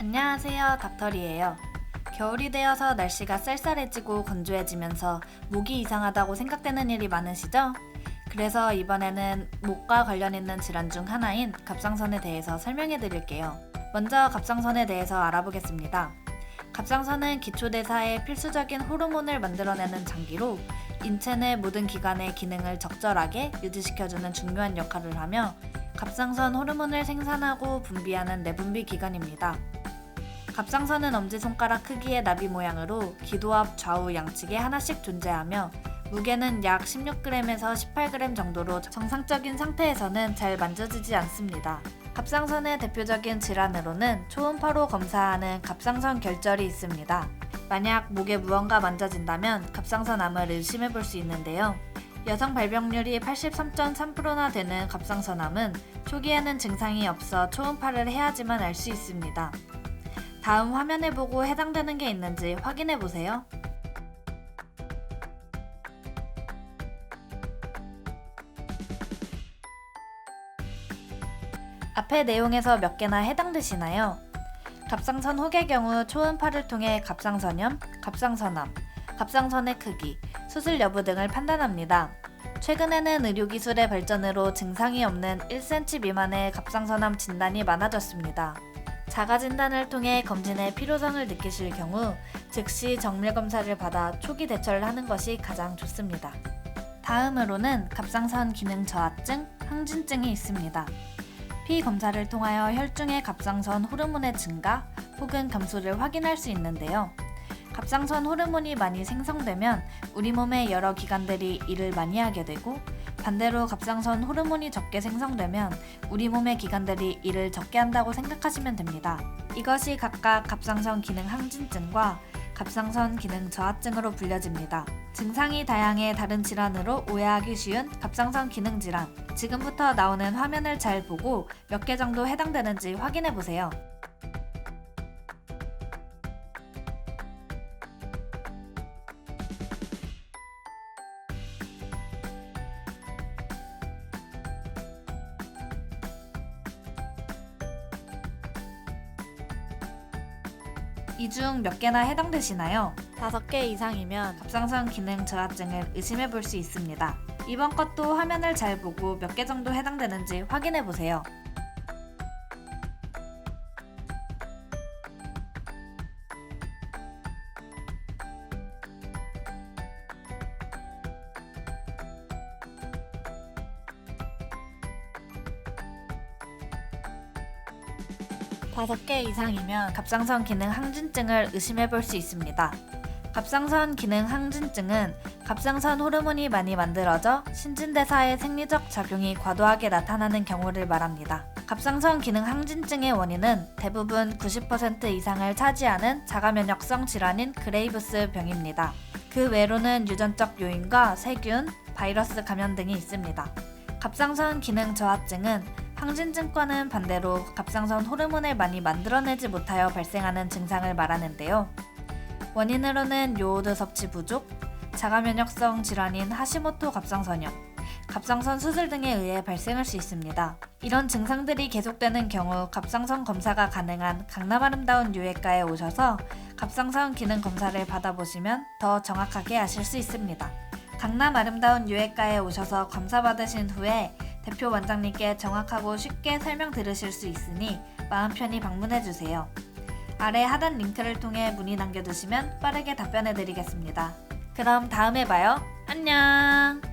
안녕하세요, 닥터리예요. 겨울이 되어서 날씨가 쌀쌀해지고 건조해지면서 목이 이상하다고 생각되는 일이 많으시죠? 그래서 이번에는 목과 관련 있는 질환 중 하나인 갑상선에 대해서 설명해 드릴게요. 먼저 갑상선에 대해서 알아보겠습니다. 갑상선은 기초대사의 필수적인 호르몬을 만들어내는 장기로 인체 내 모든 기관의 기능을 적절하게 유지시켜주는 중요한 역할을 하며 갑상선 호르몬을 생산하고 분비하는 내분비 기관입니다. 갑상선은 엄지손가락 크기의 나비 모양으로 기도 앞 좌우 양측에 하나씩 존재하며 무게는 약 16g에서 18g 정도로 정상적인 상태에서는 잘 만져지지 않습니다. 갑상선의 대표적인 질환으로는 초음파로 검사하는 갑상선 결절이 있습니다. 만약 목에 무언가 만져진다면 갑상선암을 의심해 볼 수 있는데요. 여성 발병률이 83.3%나 되는 갑상선암은 초기에는 증상이 없어 초음파를 해야지만 알 수 있습니다. 다음 화면을 보고 해당되는 게 있는지 확인해 보세요. 앞의 내용에서 몇 개나 해당되시나요? 갑상선 혹의 경우 초음파를 통해 갑상선염, 갑상선암, 갑상선의 크기, 수술 여부 등을 판단합니다. 최근에는 의료기술의 발전으로 증상이 없는 1cm 미만의 갑상선암 진단이 많아졌습니다. 자가 진단을 통해 검진의 필요성을 느끼실 경우 즉시 정밀 검사를 받아 초기 대처를 하는 것이 가장 좋습니다. 다음으로는 갑상선 기능 저하증, 항진증이 있습니다. 피 검사를 통하여 혈중의 갑상선 호르몬의 증가 혹은 감소를 확인할 수 있는데요. 갑상선 호르몬이 많이 생성되면 우리 몸의 여러 기관들이 일을 많이 하게 되고 반대로 갑상선 호르몬이 적게 생성되면 우리 몸의 기관들이 일을 적게 한다고 생각하시면 됩니다. 이것이 각각 갑상선 기능 항진증과 갑상선 기능 저하증으로 불려집니다. 증상이 다양해 다른 질환으로 오해하기 쉬운 갑상선 기능 질환. 지금부터 나오는 화면을 잘 보고 몇 개 정도 해당되는지 확인해 보세요. 이 중 몇 개나 해당되시나요? 다섯 개 이상이면 갑상선 기능 저하증을 의심해 볼 수 있습니다. 이번 것도 화면을 잘 보고 몇 개 정도 해당되는지 확인해 보세요. 다섯 개 이상이면 갑상선 기능 항진증을 의심해 볼 수 있습니다. 갑상선 기능 항진증은 갑상선 호르몬이 많이 만들어져 신진대사의 생리적 작용이 과도하게 나타나는 경우를 말합니다. 갑상선 기능 항진증의 원인은 대부분 90% 이상을 차지하는 자가면역성 질환인 그레이브스 병입니다. 그 외로는 유전적 요인과 세균, 바이러스 감염 등이 있습니다. 갑상선 기능 저하증은 항진증과는 반대로 갑상선 호르몬을 많이 만들어내지 못하여 발생하는 증상을 말하는데요. 원인으로는 요오드 섭취 부족, 자가면역성 질환인 하시모토 갑상선염, 갑상선 수술 등에 의해 발생할 수 있습니다. 이런 증상들이 계속되는 경우 갑상선 검사가 가능한 강남 아름다운 유해과에 오셔서 갑상선 기능 검사를 받아보시면 더 정확하게 아실 수 있습니다. 강남 아름다운 유해과에 오셔서 검사 받으신 후에 대표 원장님께 정확하고 쉽게 설명 들으실 수 있으니 마음 편히 방문해 주세요. 아래 하단 링크를 통해 문의 남겨두시면 빠르게 답변해 드리겠습니다. 그럼 다음에 봐요. 안녕!